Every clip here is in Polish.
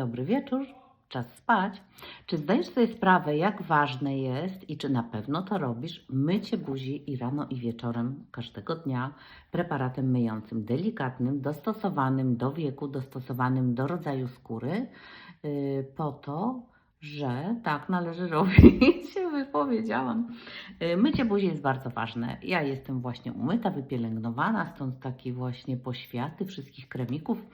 Dobry wieczór, czas spać. Czy zdajesz sobie sprawę, jak ważne jest i czy na pewno to robisz mycie buzi i rano i wieczorem każdego dnia preparatem myjącym, delikatnym, dostosowanym do wieku, dostosowanym do rodzaju skóry, yy, po to, że tak należy robić, się wypowiedziałam. Yy, Mycie buzi jest bardzo ważne. Ja jestem właśnie umyta, wypielęgnowana, stąd takie właśnie poświaty wszystkich kremików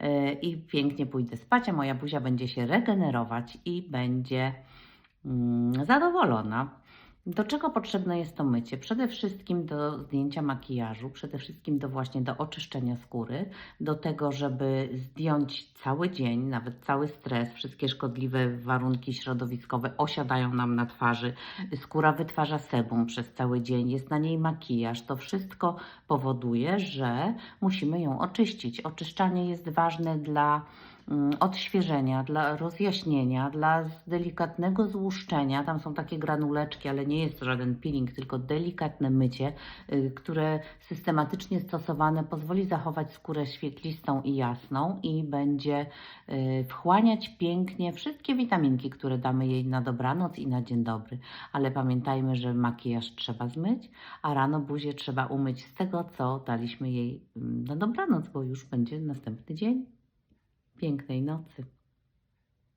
yy, i pięknie pójdę spać, a moja buzia będzie się regenerować i będzie mm, zadowolona. Do czego potrzebne jest to mycie? Przede wszystkim do zdjęcia makijażu, przede wszystkim do właśnie do oczyszczenia skóry, do tego, żeby zdjąć cały dzień, nawet cały stres, wszystkie szkodliwe warunki środowiskowe osiadają nam na twarzy. Skóra wytwarza sebum przez cały dzień, jest na niej makijaż. To wszystko powoduje, że musimy ją oczyścić. Oczyszczanie jest ważne dla odświeżenia, dla rozjaśnienia, dla delikatnego złuszczenia. Tam są takie granuleczki, ale nie jest to żaden peeling, tylko delikatne mycie, y, które systematycznie stosowane pozwoli zachować skórę świetlistą i jasną i będzie y, wchłaniać pięknie wszystkie witaminki, które damy jej na dobranoc i na dzień dobry. Ale pamiętajmy, że makijaż trzeba zmyć, a rano buzię trzeba umyć z tego, co daliśmy jej mm, na dobranoc, bo już będzie następny dzień. Pięknej nocy.